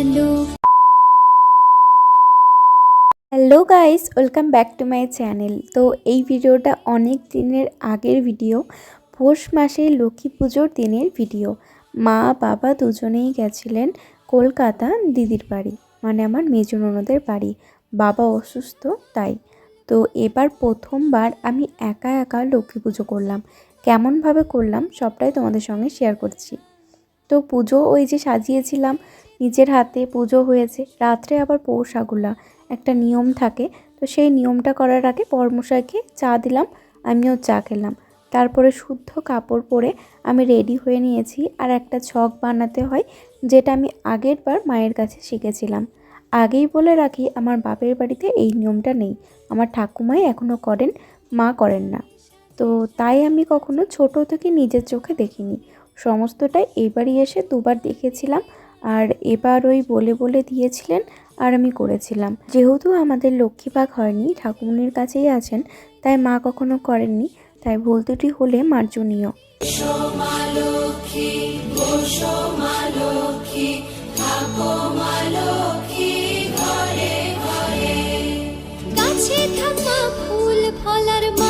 আলো hello guys welcome back to my channel তো এই ভিডিওটা অনেক দিনের আগের ভিডিও পৌষ মাসে লক্ষ্মী পুজোর দিনের ভিডিও মা, বাবা দুজনেই গেছিলেন কলকাতা দিদির বাড়ি মানে আমার মেজো ননদের বাড়ি। বাবা অসুস্থ, তাই। তো এবার প্রথমবার আমি একা একা লক্ষ্মী পুজো করলাম। কেমনভাবে করলাম সবটাই তোমাদের সঙ্গে শেয়ার করছি। তো পুজো ওই যে সাজিয়েছিলাম, নিজের হাতে পুজো হয়েছে। রাত্রে আবার পৌষ আগুলা, একটা নিয়ম থাকে। তো সেই নিয়মটা করার আগে বরমশাইকে চা দিলাম, আমিও চা খেলাম। তারপরে শুদ্ধ কাপড় পরে আমি রেডি হয়ে নিয়েছি আর একটা ছক বানাতে হয়, যেটা আমি আগের বার মায়ের কাছে শিখেছিলাম। আগেই বলে রাখি, আমার বাপের বাড়িতে এই নিয়মটা নেই। আমার ঠাকুমাই এখনও করেন, মা করেন না। তো তাই আমি কখনো ছোট থেকে নিজের চোখে দেখিনি। সমস্তটাই এবারই এসে দুবার দেখেছিলাম আর এবার ওই বলে বলে দিয়েছিলেন আর আমি করেছিলাম। যেহেতু আমাদের লক্ষ্মীবাগ হয়নি ঠাকুমনির কাছেই আছেন তাই মা কখনো করেননি তাই ভুল ত্রুটি হলে মার্জনীয়। গাছে থাকা ফুল ফলার মাঠে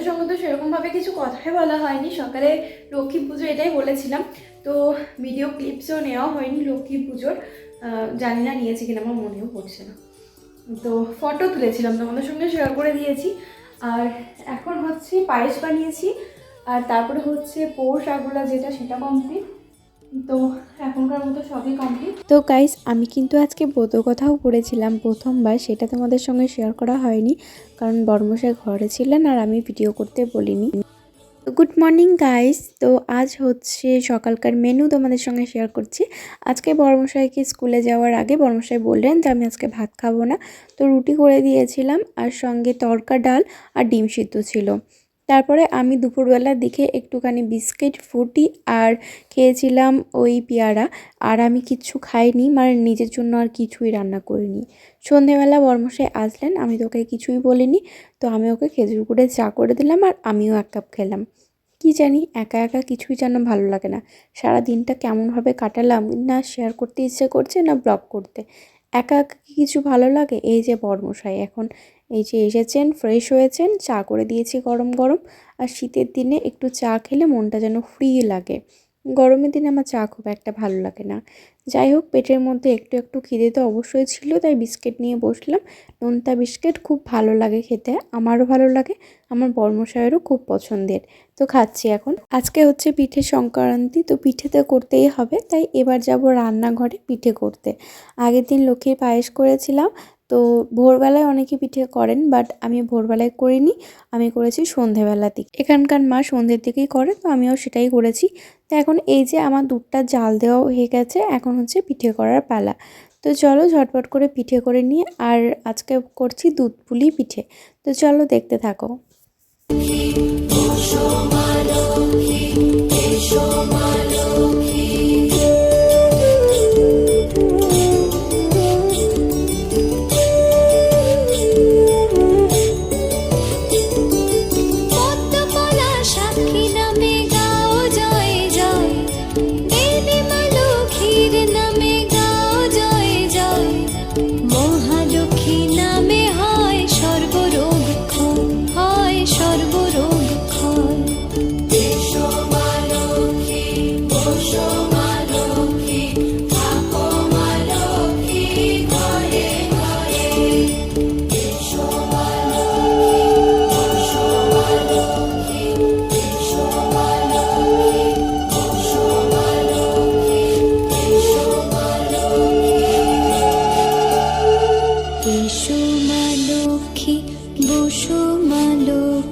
তোমাদের সঙ্গে তো সেরকমভাবে কিছু কথাই বলা হয়নি। সকালে লক্ষ্মী পুজো এটাই বলেছিলাম। তো ভিডিও ক্লিপসও নেওয়া হয়নি লক্ষ্মী পুজোর। জানি না নিয়েছি কিনা, আমার মনেও পড়ছে না। তো ফটো তুলেছিলাম, তোমাদের সঙ্গে শেয়ার করে দিয়েছি। আর এখন হচ্ছে পায়েস বানিয়েছি। আর তারপরে হচ্ছে পৌষ আগুলা যেটা, সেটা কমপ্লিট তো এখনকার তো গাইস আমি কিন্তু আজকে ব্রত কথাও পড়েছিলাম প্রথমবার, সেটা তোমাদের সঙ্গে শেয়ার করা হয়নি, কারণ বর্মশাই ঘরে ছিলেন আর আমি ভিডিও করতে বলিনি। গুড মর্নিং গাইস তো আজ হচ্ছে সকালকার মেনু তোমাদের সঙ্গে শেয়ার করছি। আজকে বর্মশাইকে স্কুলে যাওয়ার আগে বর্মশাই বললেন যে, আমি আজকে ভাত খাব না। তো রুটি করে দিয়েছিলাম, আর সঙ্গে তরকা, ডাল আর ডিম সিদ্ধ ছিল। তারপরে আমি দুপুরবেলার দিকে একটুখানি বিস্কিট, ফুটি আর খেয়েছিলাম ওই পেয়ারা। আর আমি কিচ্ছু খাইনি মানে নিজের জন্য আর কিছুই রান্না করিনি। সন্ধেবেলা বর্মশাই আসলেন, আমি তোকে কিছুই বলিনি, তো আমি ওকে খেজুর গুড়ে চা করে দিলাম আর আমিও এক কাপ খেলাম। কি জানি, একা একা কিছুই যেন ভালো লাগে না। সারা দিনটা কেমনভাবে কাটালাম না শেয়ার করতে ইচ্ছে করছে না ব্লগ করতে। একা একা কি কিছু ভালো লাগে? এই যে বর্মশাই, এখন এই যে এসেছেন ফ্রেশ হয়েছেন, চা করে দিয়েছি গরম গরম। আর শীতের দিনে একটু চা খেলে মনটা যেন ফ্রি লাগে। গরমের দিনে আমার চা খুব একটা ভালো লাগে না। যাই হোক পেটের মধ্যে একটু একটু খিদে তো অবশ্যই ছিল, তাই বিস্কিট নিয়ে বসলাম। নোনতা বিস্কিট খুব ভালো লাগে খেতে, আমারও ভালো লাগে, আমার বর্মশায়েরও খুব পছন্দের। তো খাচ্ছি এখন। আজকে হচ্ছে পিঠে সংক্রান্তি, তো পিঠে তো করতেই হবে, তাই এবার যাব রান্নাঘরে পিঠে করতে। আগের দিন লক্ষ্মীর পায়েস করেছিলাম তো ভোরবেলায় অনেকে পিঠে করেন বাট আমি ভোরবেলায় করিনি। আমি করেছি সন্ধেবেলার দিকে এখানকার মা সন্ধ্যের দিকেই করে তো আমিও সেটাই করেছি। তো এখন এই যে আমার দুধটা জাল দেওয়া হয়ে গেছে, এখন হচ্ছে পিঠে করার পালা। তো চলো ঝটপট করে পিঠে করে নিয়ে আর আজকে করছি দুধ পুলি পিঠে। তো চলো দেখতে থাকো।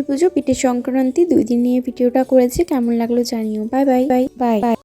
লক্ষ্মী পুজো, পিঠে সংক্রান্তি, দুই দিন নিয়ে ভিডিওটা করেছি। কেমন লাগল জানিও। Bye bye bye bye.